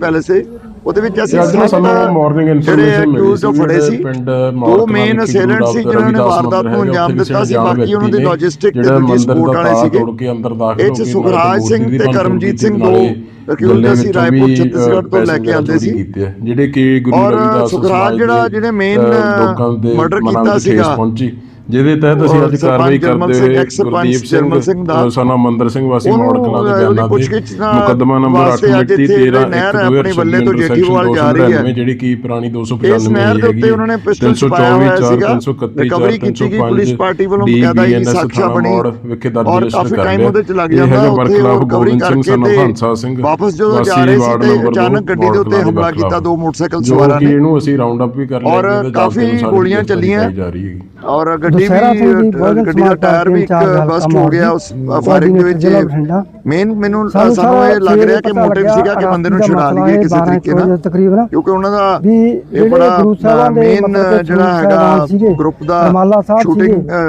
Palace ਹੈ ਉਹਦੇ ਵਿੱਚ ਅਸੀਂ ਅੱਜ ਨਾ ਸਾਨੂੰ ਮਾਰਨਿੰਗ ਇਨਫੋਰਮੇਸ਼ਨ ਮਿਲੀ ਸੀ ਫੜੇ ਸੀ ਦੋ ਮੇਨ ਅਸੇਲੈਂਟ ਸੀ ਜਿਨ੍ਹਾਂ ਨੇ ਵਾਰਦਾਤ ਨੂੰ ਅੰਜਾਮ ਦਿੱਤਾ ਸੀ ਬਾਕੀ ਉਹਨਾਂ ਦੇ ਲੌਜਿਸਟਿਕ ਤੇ ਦੂਜੀ ਸਪੋਰਟ ਵਾਲੇ ਸੀਗੇ। ਤੋੜ ਕੇ ਅੰਦਰ ਦਾਖਲ ਇਹ 'ਚ ਸੁਖਰਾਜ ਸਿੰਘ ਤੇ ਕਰਮਜੀਤ ਕੀਤੀ ਸਿੰਘ ਦੋ ਅਸੀਂ ਵਿੱਚੋਂ ਰਾਏਪੁਰ, ਛੱਤੀਸਗੜ੍ਹ ਤੋਂ ਲੈ ਕੇ ਆਉਂਦੇ ਸੀ। ਕੀਤੇ ਜਿਹੜੇ ਕਿ ਗੁਰੂ ਰਵਿਦਾਸ ਸੁਖਰਾਜ ਜਿਹੜਾ ਜਿਹੜੇ ਮਨਾਂ ਕੀਤਾ ਵਿੱਚ ਠੇਸ ਸੀਗਾ। ਜਿਹਦੇ ਤਹਿਤ ਅਸੀਂ ਅੱਜ ਕਾਰਵਾਈ ਕਰਦੇ ਹੋਏ ਗੁਰਦੀਪ ਸਿੰਘ ਦਾ ਸਾਨਾ ਮੰਦਰ ਸਿੰਘ ਵਾਸੀ ਮੌੜ ਕਲਾਂ ਦੇ ਬਿਆਨਾਂ ਨਾਲ ਮੁਕੱਦਮਾ ਨੰਬਰ 8 ਵਾਸਤੇ ਅੱਜ ਮਿਤੀ ਇੱਥੇ 13 ਨਹਿਰ ਆਪਣੀ ਵੱਲੇ ਤੋਂ ਜੇਠੀਵਾਲ ਜਾ ਰਹੀ ਹੈ। ਜਿਹੜੀ ਕਿ ਪੁਰਾਣੀ 295 ਇਸ ਨਹਿਰ ਦੇ ਉੱਤੇ ਉਹਨਾਂ ਨੇ ਪਿਸਟਲ ਹੋਇਆ ਸੀਗਾ ਰਿਕਵਰੀ ਕੀਤੀ ਗਈ ਪੁਲਿਸ ਪਾਰਟੀ ਵੱਲੋਂ ਬਕਾਇਦਾ ਹੀ ਸਾਖਸ਼ਾ ਬਣੀ ਵਿਖੇ ਦਰਜ ਰਜਿਸਟਰ ਕਾਫੀ ਕਰ ਟਾਈਮ ਲਿਆ। ਉਹਦੇ ਚ ਲੱਗ ਇਹ ਜਾਂਦਾ ਹੈਗਾ ਉੱਥੇ ਬਰਖਲਾਫ ਉਹ ਕਵਰੀ ਗੋਬਿੰਦ ਸਿੰਘ ਕਰਕੇ ਸਾਨੂੰ ਤੇ ਹੰਸਾ ਸਿੰਘ ਵਾਪਸ ਜਦੋਂ ਜਾ ਰਹੇ ਸੀ ਤੇ ਦੋ, ਅਚਾਨਕ ਗੱਡੀ ਦੇ ਉੱਤੇ ਹਮਲਾ ਦੇ ਕੀਤਾ ਦੋ ਮੋਟਰਸਾਈਕਲ ਸਵਾਰਾਂ ਨੇ ਇਹਨੂੰ ਅਸੀਂ ਰਾਉਂਡ ਅਪ ਵੀ ਕਰ ਲਿਆ ਔਰ ਕਾਫੀ ਗੋਲੀਆਂ ਚੱਲੀਆਂ। ਜਾ ਰਹੀ ਹੈਗੀ ਔਰ ਗੱਡੀ ਵੀ ਗੱਡੀ ਦਾ ਟਾਇਰ ਵੀ ਬਸਟ ਹੋ ਗਿਆ ਉਸ ਫਾਇਰਿੰਗ ਦੇ ਵਿੱਚ। ਮੇਨ ਮੈਨੂੰ ਸਾਨੂੰ ਇਹ ਲੱਗ ਰਿਹਾ ਕਿ ਮੋਟਿਵ ਸੀਗਾ ਕਿ ਬੰਦੇ ਨੂੰ ਛੁਡਾ ਲਈਏ ਕਿਸੇ 12 ਤਰੀਕੇ ਨਾਲ। ਤਕਰੀਬਨ ਕਿਉਂਕਿ ਉਹਨਾਂ ਦਾ ਵੀ ਇਹ ਜਿਹੜੇ ਬੜਾ ਗੁਰੂ ਸਾਹਿਬਾਂ ਦੇ ਮੇਨ ਜਿਹੜਾ ਹੈਗਾ ਗਰੁੱਪ ਦਾ ਸ਼ੂਟਿੰਗ ਦਾ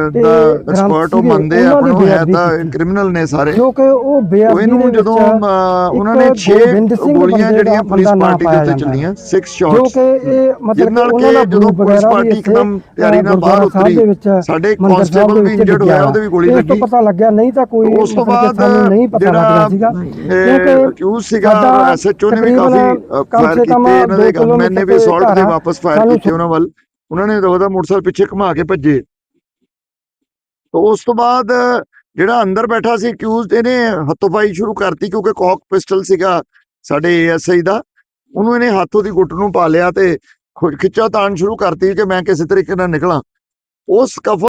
ਐਕਸਪਰਟ ਉਹ ਮੰਨਦੇ ਆ ਦੀ ਆਪਣੋ ਹੈ ਤਾਂ। ਕ੍ਰਿਮੀਨਲ ਨੇ ਸਾਰੇ। ਕਿਉਂਕਿ ਉਹ ਉਹ ਬੇਅਦਬੀ ਇਹਨੂੰ ਜਦੋਂ ਉਹਨਾਂ ਨੇ 6 ਗੋਬਿੰਦ ਸਿੰਘ ਗੋਲੀਆਂ ਜਿਹੜੀਆਂ ਪੁਲਿਸ ਪਾਰਟੀ ਦੇ ਉੱਤੇ ਚੱਲੀਆਂ 6 ਜੋ ਸ਼ਾਟਸ ਕਿ ਇਹ ਮਤਲਬ ਉਹਨਾਂ ਦਾ ਪੁਲਿਸ ਪਾਰਟੀ ਇੱਕਦਮ ਤਿਆਰੀ ਨਾਲ ਬਾਹਰ ਉਤਰੀ ਸਾਡੇ ਕਾਂਸਟੇਬਲ ਵੀ ਇੰਜਰਡ ਹੋਇਆ। ਉਹਦੇ ਵੀ ਗੋਲੀ ਇਸ ਤੋਂ ਲੱਗੀ। ਪਤਾ ਲੱਗਿਆ ਨਹੀਂ ਤਾਂ ਕੋਈ ਉਸ ਤੋਂ ਬਾਅਦ ਸਾਨੂੰ ਨਹੀਂ ਪਤਾ ਜਿਹੜਾ ਲੱਗਦਾ ਸੀਗਾ। ਕਿਉਂਕਿ ਕਿਉਂ ਸੀਗਾ? ਸਾਡਾ ਐਸਐਚਓ ਨੇ ਵੀ ਤਕਰੀਬਨ ਕਾਫੀ ਕਮ ਫਾਇਰ ਸੇ ਕਮ ਕੀਤੇ ਇਹਨਾਂ ਦੇ ਦੋ ਗਨਮੈਨ ਨੇ ਵੀ ਕਿਲੋਮੀਟਰ ਅਸੌਲਟ ਦੇ ਘਰ ਆ। ਵਾਪਸ ਫਾਇਰ ਸਾਨੂੰ ਕੀਤੇ ਉਹਨਾਂ ਵੱਲ। ਉਹਨਾਂ ਨੇ ਦਵਦਾ ਮੋਟਰਸਾਈਕਲ ਪਿੱਛੇ ਘੁਮਾ ਕੇ ਭੱਜੇ। ਤੋਂ ਉਸ ਤੋਂ ਬਾਅਦ ਜਿਹੜਾ ਅੰਦਰ ਬੈਠਾ ਸੀ ਅਕਿਊਜ਼ਡ ਇਹਨੇ ਹੱਥੋਂਬਾਈ ਸ਼ੁਰੂ ਕਰਤੀ ਕਿਉਂਕਿ ਕੌਕ ਪਿਸਟਲ ਸੀਗਾ ਸਾਡੇ ਏਐਸਆਈ ਦਾ। ਉਹਨੂੰ ਇਹਨੇ ਹੱਥੋਂ ਦੀ ਗੁੱਟ ਨੂੰ ਪਾ ਲਿਆ ਤੇ ਖਿੱਚਾ ਤਾਣ ਸ਼ੁਰੂ ਕਰਤੀ ਕਿ ਮੈਂ ਕਿਸੇ ਤਰੀਕੇ ਨਾਲ ਨਿਕਲਾਂ। ਉਸ ਕਫ